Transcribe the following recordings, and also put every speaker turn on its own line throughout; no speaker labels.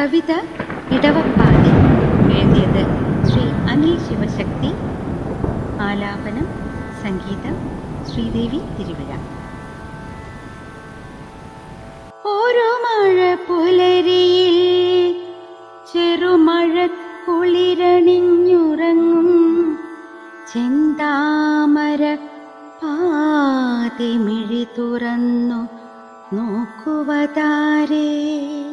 കവിത ഇടവപ്പാതി എഴുതിയത് ശ്രീ അനിൽ ശിവശക്തി. ആലാപനം സംഗീതം ശ്രീദേവി തിരുവിഴ. ഓരോ മഴ പുലരിയിൽ ചെറുമഴ കുളിരണിഞ്ഞുറങ്ങും. ചെന്താമര പാതിമിഴി തുറന്നു നോക്കുവതാരേ.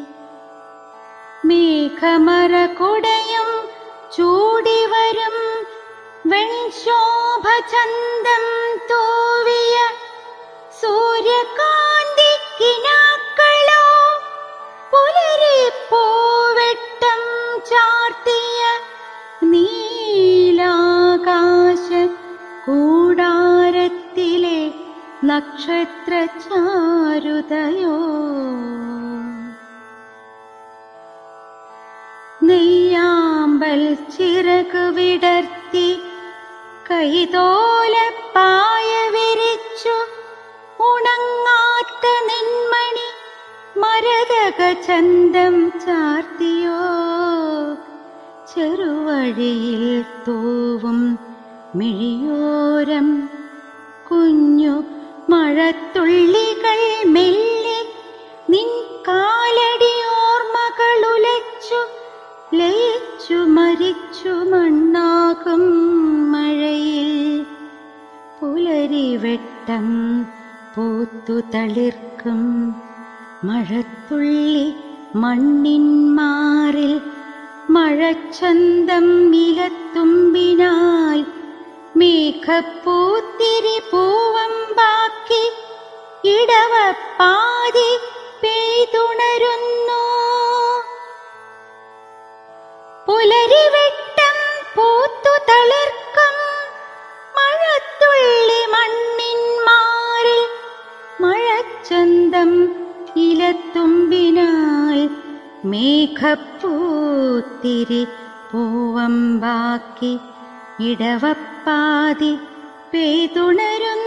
മേഘമറ കുടയും ചൂടിവരും വെൺശോഭചന്തം തൂവിയ സൂര്യകാന്തി കിനാക്കളോ പുലരി പൂവെട്ടം ചാർത്തിയ നീലാകാശ കൂടാരത്തിലെ നക്ഷത്ര വിടർത്തി ചിറകു വിടർത്തി കൈതോലപ്പായ വിരിച്ചു ഉണങ്ങാത്ത നിന്മണി മരതക ചന്തം ചാർത്തിയോ. ചെറുവഴിയിൽ തോവും മിഴിയോരം കുഞ്ഞു മഴത്തുള്ളികൾ ലയിച്ചു മരിച്ചു മണ്ണാകും മഴയിൽ. പുലരിവെട്ടം പൂത്തു തളിർക്കും. മഴത്തുള്ളി മണ്ണിൻ മണ്ണിന്മാറിൽ മഴച്ചന്തം ഇലത്തുമ്പിനാൽ മേഘപ്പൂത്തിരി പൂവമ്പാക്കി ഇടവപ്പാതി പെയ്തുണരുന്നു. പുലരിവെട്ടം പൂത്തു തളിർക്കും. മഴത്തുള്ളി മണ്ണിന്മാരിൽ മഴച്ചന്തം ഇലത്തുമ്പിനാൽ മേഘപ്പൂത്തിരി പൂവമ്പാക്കി ഇടവപ്പാതി പെയ്തുണരുന്നു.